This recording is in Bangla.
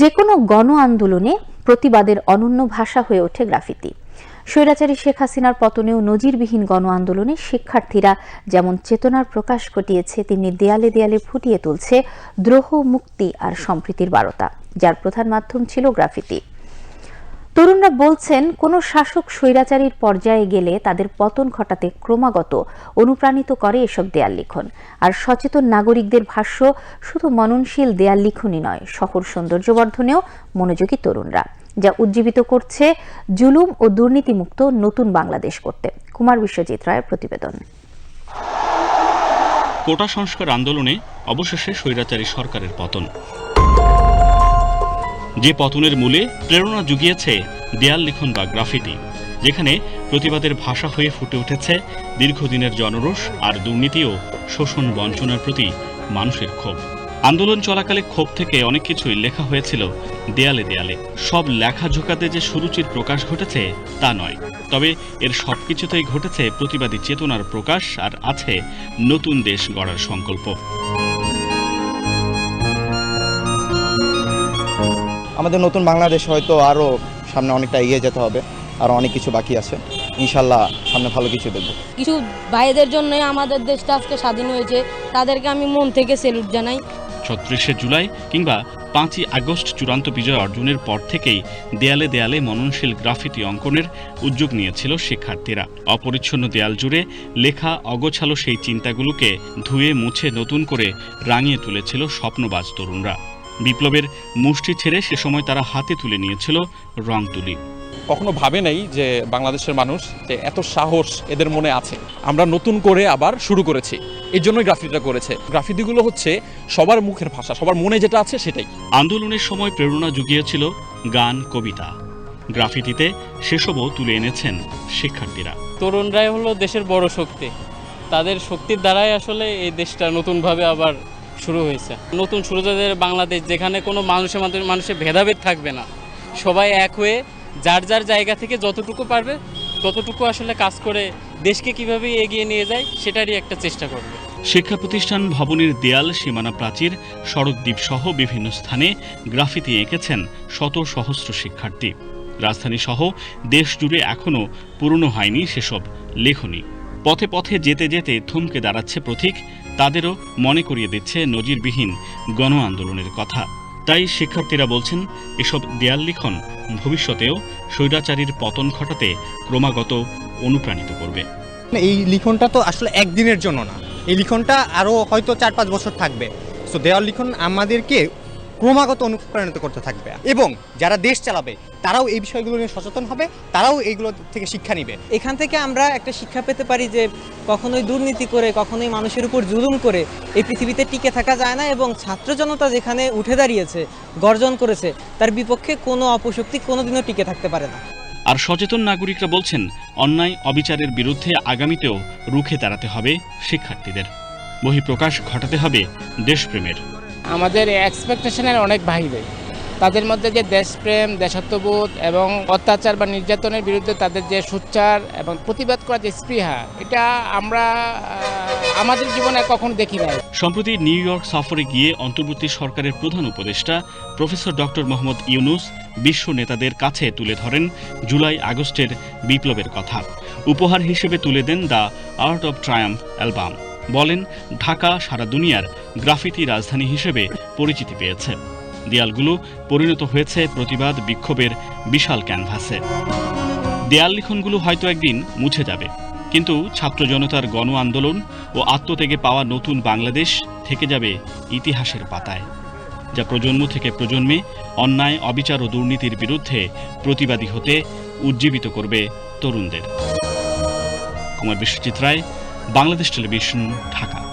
যে কোনো গণ আন্দোলনে প্রতিবাদের অনন্য ভাষা হয়ে ওঠে গ্রাফিতি। স্বৈরাচারী শেখ হাসিনার পতনেও নজিরবিহীন গণ আন্দোলনে শিক্ষার্থীরা যেমন চেতনার প্রকাশ ঘটিয়েছে, তেমনি দেয়ালে দেয়ালে ফুটিয়ে তুলছে দ্রোহ, মুক্তি আর সম্প্রীতির বারতা, যার প্রধান মাধ্যম ছিল গ্রাফিতি। তরুণরা বলছেন, কোনো শাসক স্বৈরাচারীর পর্যায়ে গেলে তাদের পতন ঘটাতে ক্রমাগত অনুপ্রাণিত করে এসব দেয়াল লিখন। আর সচেতন নাগরিকদের ভাষ্য, শুধু মননশীল দেয়াল লিখনই নয়, শহর সৌন্দর্যবর্ধনেও মনোযোগী তরুণরা, যা উজ্জীবিত করছে জুলুম ও দুর্নীতিমুক্ত নতুন বাংলাদেশ করতে। কুমার বিশ্বজিৎ রায়ের প্রতিবেদন। কোটা সংস্কার আন্দোলনে অবশেষে স্বৈরাচারী সরকারের পতন। যে পতনের মূলে প্রেরণা জুগিয়েছে দেয়াল লিখন বা গ্রাফিটি যেখানে প্রতিবাদের ভাষা হয়ে ফুটে উঠেছে দীর্ঘদিনের জনরোষ আর দুর্নীতি ও শোষণ বঞ্চনার প্রতি মানুষের ক্ষোভ। আন্দোলন চলাকালে ক্ষোভ থেকে অনেক কিছুই লেখা হয়েছিল দেয়ালে দেয়ালে। সব লেখা ঝোঁকাতে যে সুরুচির প্রকাশ ঘটেছে তা নয়। তবে এর সবকিছুতেই ঘটেছে প্রতিবাদী চেতনার প্রকাশ আর আছে নতুন দেশ গড়ার সংকল্প। আমাদের নতুন বাংলাদেশ হয়তো আরও সামনে অনেকটা এগিয়ে যেতে হবে আর অনেক কিছু বাকি আছে। ইনশাল্লাহ সামনে ভালো কিছু দেখব। কিছু ভাইদের জন্যই আমাদের দেশটা আজকে স্বাধীন হয়েছে তাদেরকে আমি মন থেকে সেলুট জানাই। ছত্রিশে জুলাই কিংবা পাঁচই আগস্ট চূড়ান্ত বিজয় অর্জনের পর থেকেই দেয়ালে দেয়ালে মননশীল গ্রাফিটি অঙ্কনের উদ্যোগ নিয়েছিল শিক্ষার্থীরা। অপরিচ্ছন্ন দেয়াল জুড়ে লেখা অগোছালো সেই চিন্তাগুলোকে ধুয়ে মুছে নতুন করে রাঙিয়ে তুলেছিল স্বপ্নবাজ তরুণরা। বিপ্লবের মুষ্টি ছেড়ে সে সময় তারা হাতে তুলে নিয়েছিল রং তুলি কখনো ভাবে নাই যে বাংলাদেশের মানুষ যে এত সাহস এদের মনে আছে। আমরা নতুন করে আবার শুরু করেছি। এর জন্যই গ্রাফিটিটা করেছে। গ্রাফিতিগুলো হচ্ছে সবার মুখের ভাষা সবার মনে যেটা আছে সেটাই। আন্দোলনের সময় প্রেরণা জুগিয়েছিল গান কবিতা। গ্রাফিতিতে সেসবও তুলে এনেছেন শিক্ষার্থীরা। তরুণরাই হলো দেশের বড় শক্তি। তাদের শক্তির দ্বারাই আসলে এই দেশটা নতুনভাবে আবার শুরু হয়েছে। নতুন সুরজাদের বাংলাদেশ, যেখানে কোনো মানুষের মাধ্যমে মানুষের ভেদাভেদ থাকবে না। সবাই এক হয়ে যার যার জায়গা থেকে যতটুকু পারবে, ততটুকু আসলে কাজ করে দেশকে কীভাবে এগিয়ে নিয়ে যায়, সেটারই একটা চেষ্টা করবে। শিক্ষা প্রতিষ্ঠান ভবনের দেয়াল সীমানা প্রাচীর সড়ক দ্বীপ সহ বিভিন্ন স্থানে গ্রাফিতি এঁকেছেন শত সহস্র শিক্ষার্থী। রাজধানী সহ দেশ জুড়ে এখনও পুরনো হয়নি সেসব লেখনী। পথে পথে যেতে যেতে থমকে দাঁড়াচ্ছে প্রতীক, তাদেরও মনে করিয়ে দিচ্ছে নজিরবিহীন গণ আন্দোলনের কথা। তাই শিক্ষার্থীরা বলছেন, এসব দেয়াল লিখন ভবিষ্যতেও স্বৈরাচারীর পতন ঘটাতে ক্রমাগত অনুপ্রাণিত করবে। এই লিখনটা তো আসলে একদিনের জন্য না। এই লিখনটা আরও হয়তো চার পাঁচ বছর থাকবে। সো দেওয়াল লিখন আমাদেরকে ক্রমাগত অনুপ্রাণিত করতে থাকবে। এবং যারা দেশ চালাবে তারাও এই বিষয়গুলো নিয়ে সচেতন হবে তারাও এইগুলো থেকে শিক্ষা নিবে। এখান থেকে আমরা একটা শিক্ষা পেতে পারি যে কখনোই দুর্নীতি করে কখনোই মানুষের উপর জুলুম করে এই পৃথিবীতে টিকে থাকা যায় না এবং ছাত্র জনতা যেখানে উঠে দাঁড়িয়েছে গর্জন করেছে তার বিপক্ষে কোনো অপশক্তি কোনোদিনও টিকে থাকতে পারে না। আর সচেতন নাগরিকরা বলছেন অন্যায় অবিচারের বিরুদ্ধে আগামীতেও রুখে দাঁড়াতে হবে শিক্ষার্থীদের। বহিঃপ্রকাশ ঘটাতে হবে দেশপ্রেমের। আমাদের এক্সপেকটেশনের অনেক বাইরে তাদের মধ্যে যে দেশপ্রেম দেশাত্মবোধ এবং অত্যাচার বা নির্যাতনের বিরুদ্ধে তাদের যে সোচ্চার এবং প্রতিবাদ করার যে স্পৃহা, এটা আমরা আমাদের জীবনে কখনো দেখি নাই। সম্প্রতি নিউ ইয়র্ক সফরে গিয়ে অন্তর্বর্তী সরকারের প্রধান উপদেষ্টা প্রফেসর ডক্টর মোহাম্মদ ইউনুস বিশ্ব নেতাদের কাছে তুলে ধরেন জুলাই আগস্টের বিপ্লবের কথা। উপহার হিসেবে তুলে দেন the art of triumph album. বলেন, ঢাকা সারা দুনিয়ার গ্রাফিতি রাজধানী হিসেবে পরিচিতি পেয়েছে। দেয়ালগুলো পরিণত হয়েছে প্রতিবাদ বিক্ষোভের বিশাল ক্যানভাসে। দেয়াল লিখনগুলো হয়তো একদিন মুছে যাবে, কিন্তু ছাত্র জনতার গণ আন্দোলন ও আত্মত্যাগে পাওয়া নতুন বাংলাদেশ থেকে যাবে ইতিহাসের পাতায়, যা প্রজন্ম থেকে প্রজন্মে অন্যায়, অবিচার ও দুর্নীতির বিরুদ্ধে প্রতিবাদী হতে উজ্জীবিত করবে তরুণদের। কুমার বিশ্বজিৎ রায় বাংলাদেশ টেলিভিশন ঢাকা।